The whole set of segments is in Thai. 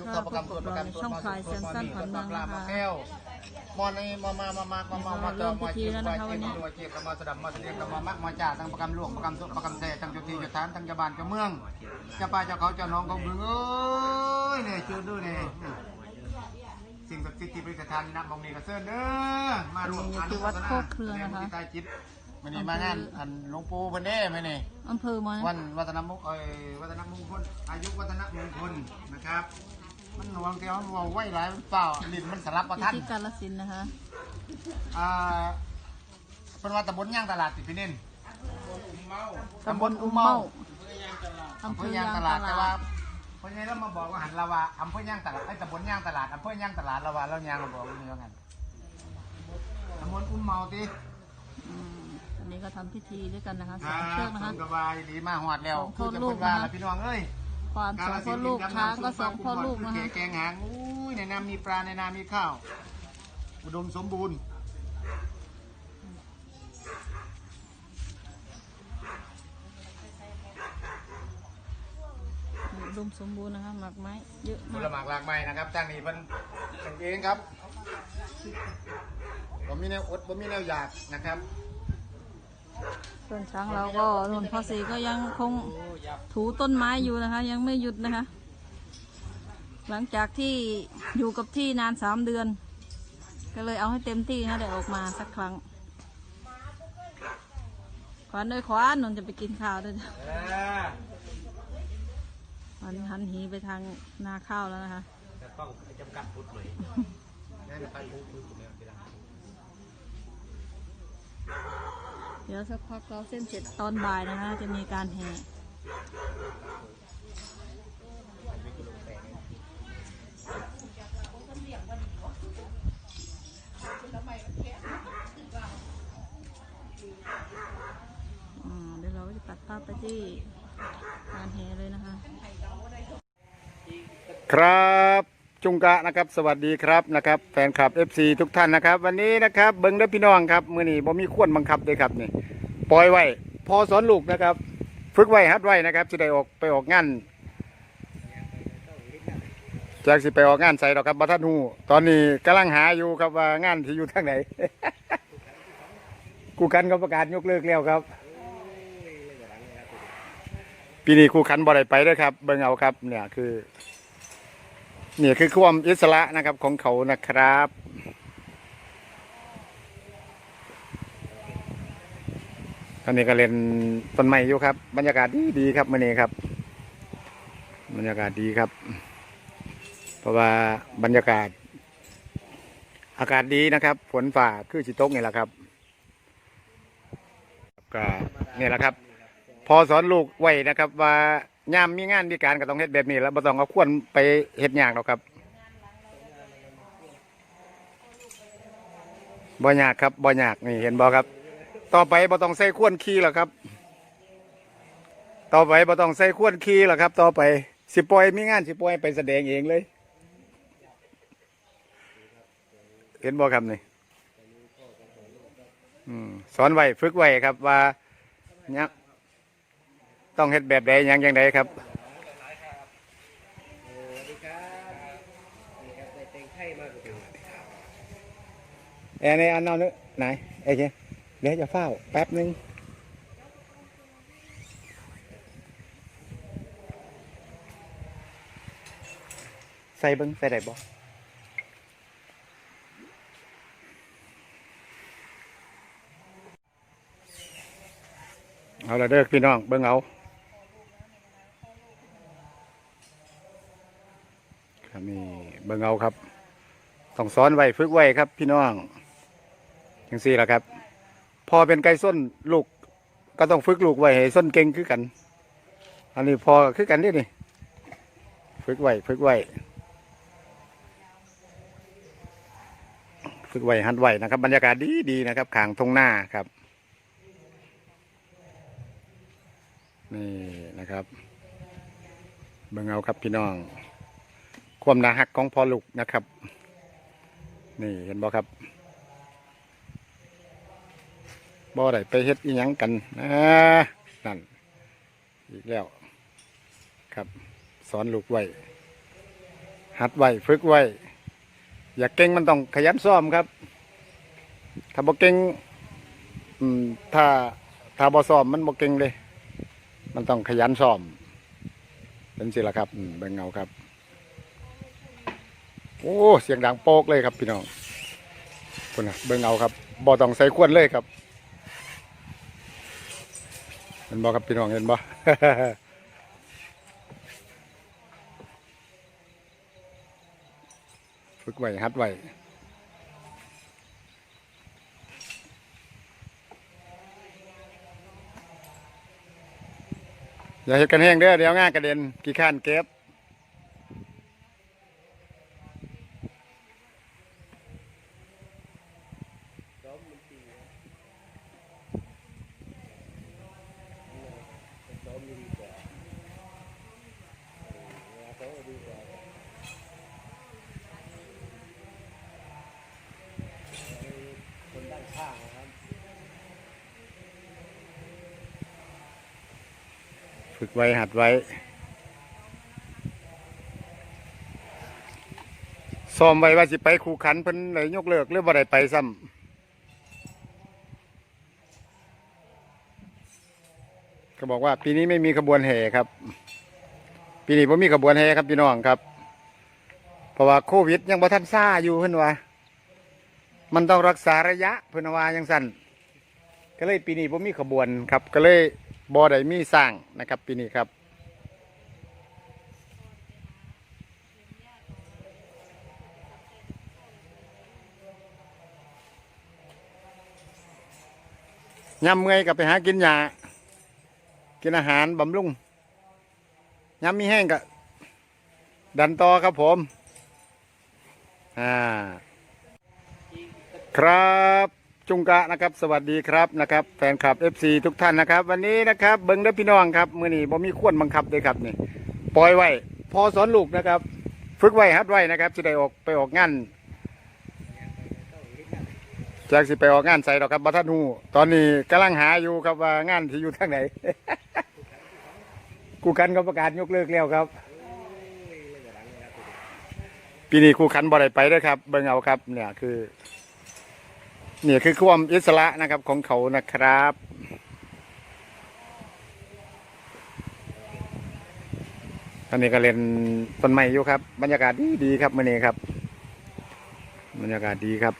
ลูกสาวประกันตัวประกันตัวช่องพลายเซียนสั้นขวัญเมืองปลานะคะมาแก้วมอนี่มามามามามามามาเจอมาจีบร่วมพิธีแล้วนะคะวันนี้มาจีบมาสดับมาเรียกมามักมาจ่าทั้งประกันหลวงประกันตัวประกันแท้ทั้งเจ้าที่เจ้าทานทั้งเจ้าบ้านเจ้าเมืองเจ้าป้าเจ้าเขาเจ้าน้องเขาบึงเอ้ยเนี่ยเจอด้วยเนี่ยสิ่งศักดิ์สิทธิ์ที่ประดิษฐานนี่นะมองนี่ก็เซิร์นเด้อมาร่วมนี่คือวัดโคกเครือนะคะใต้จิตมันนี่มางานอันหลวงปู่เพิ่นเด้ไหมนี่อำเภอมาวันวัฒนมงเอ้ยวัฒนมงคลอายุวัฒนมงคลนะครับ มันหน่วงแกว่าว่าไหวหลายมันเปล่าลิ้นมันสลับประทันที่กาลสินธุ์นะคะ อ่าเป็นว่าตำบลย่างตลาดติพี่เน้นตำบลอุ้มเมาอำอำเภเภออย่างยางตตลาดลาแต่ดว่าเพราะงั้นเรามาบอกว่าหันละว่าอำเภอย่างตลาดไอ้ตำบลย่างตลาดอำเภอย่างตลาดละว่าเราย่างเราบอกว่านี่ว่างั้นตำบลอุ้มเมาติอืมอันนี้ก็ทำพิธีด้วยกันนะคะคสารัมเชือกบนะสคะมกบายดีมาหอดแล้วสองพ่อจะลูพูกดว่านะคะล่ะพี่น้องเอ้ย ความสองพ่อลูกช้างก็สองพ่อลูกนะคะแกงหางอุ้ยในน้ำมีปลาในน้ำมีข้าว อุดมสมบูรณ์อุดมสมบูรณ์นะคะหมากไม้เยอะผมาลกหมากหลากไม้นะครับจ้างนี่เพิ่นแต่งเองครับผมมีแนวอดผมมีแนวอยากนะครับ ส่วนช้างเราก็นุ่นพ่อสีก็ยังคงถูต้นไม้อยู่นะคะ ยังไม่หยุดนะคะ หลังจากที่อยู่กับที่นานสามเดือน ก็เลยเอาให้เต็มที่นะได้ออกมาสักครั้ง ขวานด้วยขวานนนจะไปกินข้าวด้วยจ้ะตอนนี้หันหีไปทางนาข้าวแล้วนะคะแต่ต้องจำกัดพุทธหน่อยแน่จะไปพุทธพุทธแล้วทีหลัง เดี๋ยวสักพักเราเส้นเสร็จตอนบ่ายนะคะจะมีการแห่เดี๋ยวเราจะตัดภาพไปที่การแห่เลยนะคะ ครับ จุงกะนะครับสวัสดีครับนะครับแฟนคลับ FC ทุกท่านนะครับ วันนี้นะครับเบิ้งเด้อพี่น้องครับมือนี้บ่มีควรบังคับเลยครับนี่ปล่อยไว้พอสอนลูกนะครับ ฝึกไว้ฮัดไว้นะครับจะได้ออกไปออกงานจากสิไปออกงานใส่ดอกครับบัทันหูตอนนี้กำลังหาอยู่ครับว่างานที่อยู่ทางไหน กูกันก็ประกาศยกเลิกแล้วครับปีนี้ครูขันบ่ได้ไปเด้วยครับ เบิ่งเอาครับเนี่ยคือ นี่ยคือความอิสระนะครับของเขานะครับ ตอนนี้ก็เล่นต้นไม้อยู่ครับ บรรยากาศดีดีครับมื่อนี้ครับ บรรยากาศดีครับ เพราะว่าบรรยากาศ อากาศดีนะครับฝนฝ่าคือสิตกนี่แหละครับก็นี่แหละครับ พอสอนลูกไว้นะครับว่า ยามมีงานมีการก็ต้องเฮ็ดแบบนี้แล้วบ่ต้องเอาควรไปเฮ็ดยากหรอกครับบ่ยากครับบ่ยากนี่เห็นบ่ครับ ต่อไปบ่ต้องใส่ควรขี้หรอกครับ ต่อไปบ่ต้องใส่ควรขี้หรอกครับ ต่อไปสิปล่อยมีงานสิปล่อยไปแสดงเองเลย เห็นบ่ครับนี่อืมสอนไว้ฝึกไว้ครับว่าเนี่ย ต้องเฮ็ดแบบใดหยังอย่างใดครับแอร์ในอันนอนนึกไหนไอ้เจ๊เดี๋ยวจะเฝ้าแป๊บนึงใส่เบิ้งใส่ได้บ่เอาละเด้อพี่น้องเบิ้งเอาครับนี่เบิ้งเอาครับต้องสอนไว้ฝึกไว้ครับ พี่น้องอย่างสี่ละครับ พอเป็นไก่ส้นลูกก็ต้องฝึกลูกไว้ให้ส้นเก่งคือกัน อันนี้พอคือกันนี่นี่ฝึกไว้ฝึกไว้ฝึกไว้หัดไว้นะครับ บรรยากาศดีดีนะครับขางทงหน้าครับนี่นะครับเบิ่งเอาครับพี่น้อง ความนาฮักของพ่อลูกนะครับ นี่เห็นบ่ครับบ่ได้ไปเฮ็ดอีหยังกันนะนั่นอีกแล้วครับ สอนลูกไว้หัดไว้ฝึกไว้ อยากเก่งมันต้องขยันซ้อมครับ ถ้าบ่เก่งถ้าถ้าบ่ซ้อมมันบ่เก่งเลย มันต้องขยันซ้อมเป็นสิละครับเบ่งเงาครับ โอ้เสียงดังโป๊กเลยครับพี่น้องคนน่ะเบิ่งเอาครับบ่ต้องใส่ขวดเลยครับเห็นบ่ครับพี่น้องเห็นบ่ฝึกไว้ฮัดไว้อย่าเห็ดกันแห้งเด้อเดี๋ยวง่ากระเด็นกี่ข้านเก็บ สอนมือดีคนด้านข้างนะครับฝึกไว้หัดไว้ ซ้อมไว้ว่าสิไปคู่ขันเพิ่นเลยยกเลิกหรือบ่ได้ไปซ้ำ ก็บอกว่า ปีนี้ไม่มีขบวนแห่ครับ ปีนี้ผมมีขบวนแห่ครับพี่น้องครับ เพราะว่าโควิด ยังบ่ทันซ่าอยู่เพิ่อนว่า มันต้องรักษาระยะเพิ่อนว่าจังสั่นก็เลยปีนี้ผมมีขบวนครับ ก็เลยบ่ได้มีสร้างนะครับ ปีนี้ครับยำเมื่อยกับไปหากินหญ้า กินอาหารบำรุงย้ำมีแห้งกับดันต่อครับผมอ่าครับจุงกะนะครับ สวัสดีครับนะครับ แฟนคลับ FC ทุกท่านนะครับ วันนี้นะครับเบิ้งเด้อพี่น้องครับมือนี้บ่มีขวนบังคับเลยครับนี่ปล่อยไว้พอสอนลูกนะครับ ฝึกไว้ฮัดไว้นะครับจะได้ออกไปออกงานจากสิไปออกงานใส่หรอกครับบัท่านหูตอนนี้กำลังหาอยู่ครับว่างานที่อยู่ทางไหน กูคันก็ประกาศยกเลิกแล้วครับ ปีนี้ครูขันบ่ได้ไปเด้วยครับ เบิ่งเอาครับ เนี่ยคือเนี่ยคือความอิสระนะครับของเขานะครับตอนนี้ก็เล่นต้นไม้อยู่ครับ บรรยากาศดีดีครับมื่อนี้ครับ บรรยากาศดีครับ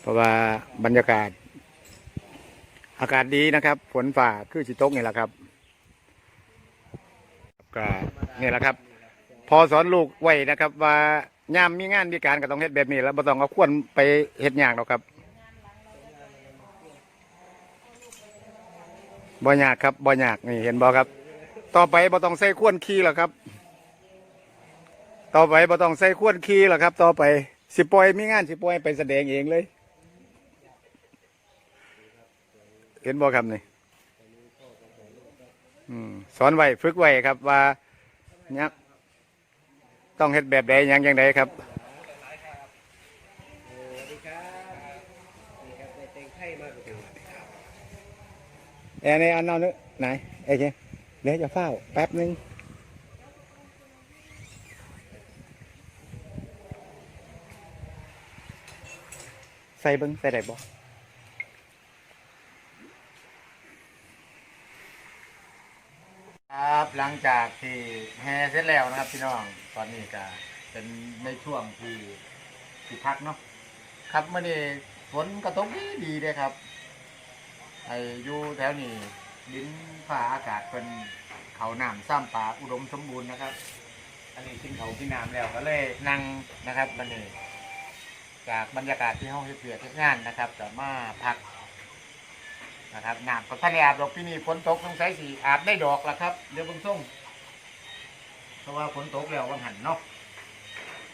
เพราะว่าบรรยากาศ อากาศดีนะครับ ฝนฝ่าคือสิตกนี่แหละครับ ก็นี่แหละครับ พอสอนลูกไว้นะครับ ว่ายามมีงานมีการก็ต้องเฮ็ดแบบนี้แล้วบ่ต้องเอาควรไปเฮ็ดยากหรอกครับบ่ยากครับบ่ยากนี่เห็นบ่ครับ ต่อไปบ่ต้องใส่ควรขี้หรอกครับ ต่อไปบ่ต้องใส่ควรขี้หรอกครับ ต่อไปสิปล่อยมีงานสิปล่อยไปแสดงเองเลย เห็นบ่ครับนี่ สอนไว้ฝึกไว้ครับว่าเนี่ยต้องเฮ็ดแบบใดหยังยังใดครับสวัสดีครับนี่ครับในเต็งไข่มากเลยแอนในอันนอนนึกไหนไอ้เจเดี๋ยวจะเฝ้าแป๊บนึงใส่เบิ้งใส่ได้บ่ครับ หลังจากที่แฮเสร็จแล้วนะครับพี่น้องตอนนี้ก็เป็นในช่วงที่ที่พักเนาะครับเมื่อนี้ฝนกระตกดีดีเลยครับไอ้อยู่แถวนี้ดินฟ้าอากาศเป็นเขาน้ำซ้ำป่าอุดมสมบูรณ์นะครับ อันนี้กินเขากินน้ำแล้วก็เลยนั่งนะครับมันนี่จากบรรยากาศที่ห้องเฮ็ดเบียร์เฮ็ดงานนะครับก็มาพัก นะครับน้ำก็ทะเลอาบดอกปีนี้ฝนตกต้องใช้สีอาบได้ดอกละครับ เดี๋ยวเบิ่งส่งเพราะว่าฝนตกแล้ววังหันเนาะ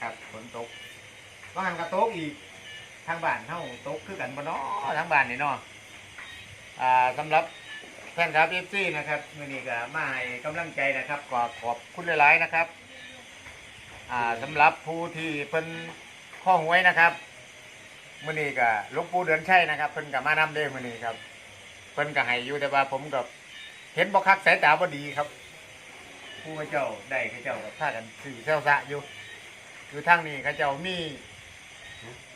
ครับฝนตกวังหันก็ตกอีกทางบ้านเฮาตกคือกันบ่เนาะทางบ้านนี่เนาะอ่าสำหรับแฟนคลับเอฟซีนะครับมือนี้ก็มาให้กำลังใจนะครับขอขอบคุณหลายๆนะครับอ่าสำหรับผู้ที่เป็นข้อหวยนะครับมือนี้ก็หลูกปู่เดือนชัยนะครับเพิ่นกับมานำเด้มือนี้ครับ เพิ่นก็ให้อยู่แต่ว่าผมกับเห็นบ่คักสายตาบ่ดีครับ ผู้เขาเจ้าได้เขาเจ้ากับพากันสื่อเซลซะอยู่อยู่ทางนี้เขาเจ้ามี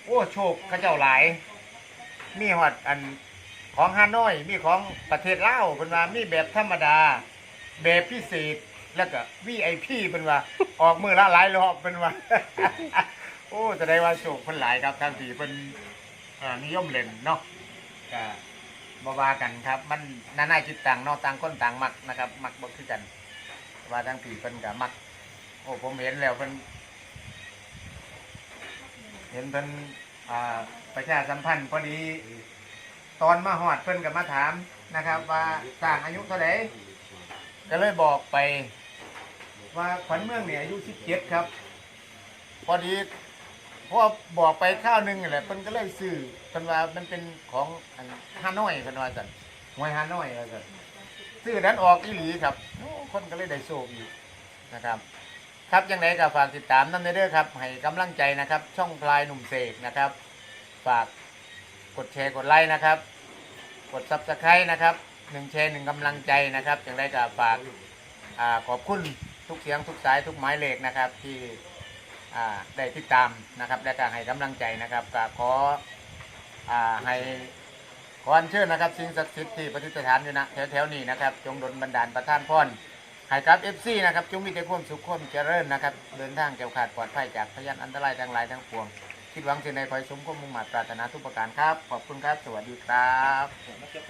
โอ้โชคเขาเจ้าหลาย มีหอดอันของฮานอยมีของประเทศลาวเป็นว่ามีแบบธรรมดา แบบพิเศษแล้วก็ VIP เป็นว่า ออกมือละหลายรอบเป็นว่า โอ้จะได้ว่าโชคเพิ่นหลายครับทางที่เพิ่นอ่านิยมเล่นเนาะก็ บ่ว่ากันครับ มันน่าหน้าจิตต่างนาะต่างคนต่างมักนะครับ มักบ่คือกัน ว่าทางที่เพิ่นก็มัก โอ้ผมเห็นแล้วเพิ่นเห็นเพิ่นอ่าประชาสัมพันธ์พอดี ตอนมาฮอดเพิ่นก็มาถามนะครับ ว่าสร้างอายุเท่าไหร่ก็เลยบอกไป ว่าขวัญเมืองเนี่ยอายุ 17 ครับ พอดี พราะว่าบอกไปข้าวหนึงนั่นแหละเพิ่นก็เลยซื้อเพิ่นว่ามันเป็นของอันฮานอยเพิ่นว่าซั่นหวยฮานอยว่าซั่นซื้อนั้นออกอีหลีครับโอ้คนก็เลยได้โชคอีกนะครับ ครับยังไงก็ฝากติดตามนั่นเด้อครับให้กำลังใจนะครับ ช่องพลายหนุ่มเสกนะครับ ฝากกดแชร์กดไลค์นะครับ กดซับสไครต์นะครับหนึ่งแชร์หนึ่งกำลังใจนะครับยังไงก็ฝากอ่าขอบคุณทุกเสียงทุกสายทุกหมายเลขนะครับที่ อ่าได้ติดตามนะครับและก็ให้กำลังใจนะครับก็ขออ่าให้ขออัญเชิญนะครับสิ่งศักดิ์สิทธิ์ที่ประดิษฐานอยู่นะแถวๆนี้นะครับจงดลบันดาลประทานพรให้กับเอฟซีนะครับจงมีแต่ความสุขความเจริญนะครับเดินทางแก้วขาดปลอดภัยจากพยานอันตรายทั้งหลายทั้งปวง คิดหวังสิ่งใดขอให้สมความมุ่งมั่นปรารถนาทุกประการครับ ขอบคุณครับ สวัสดีครับ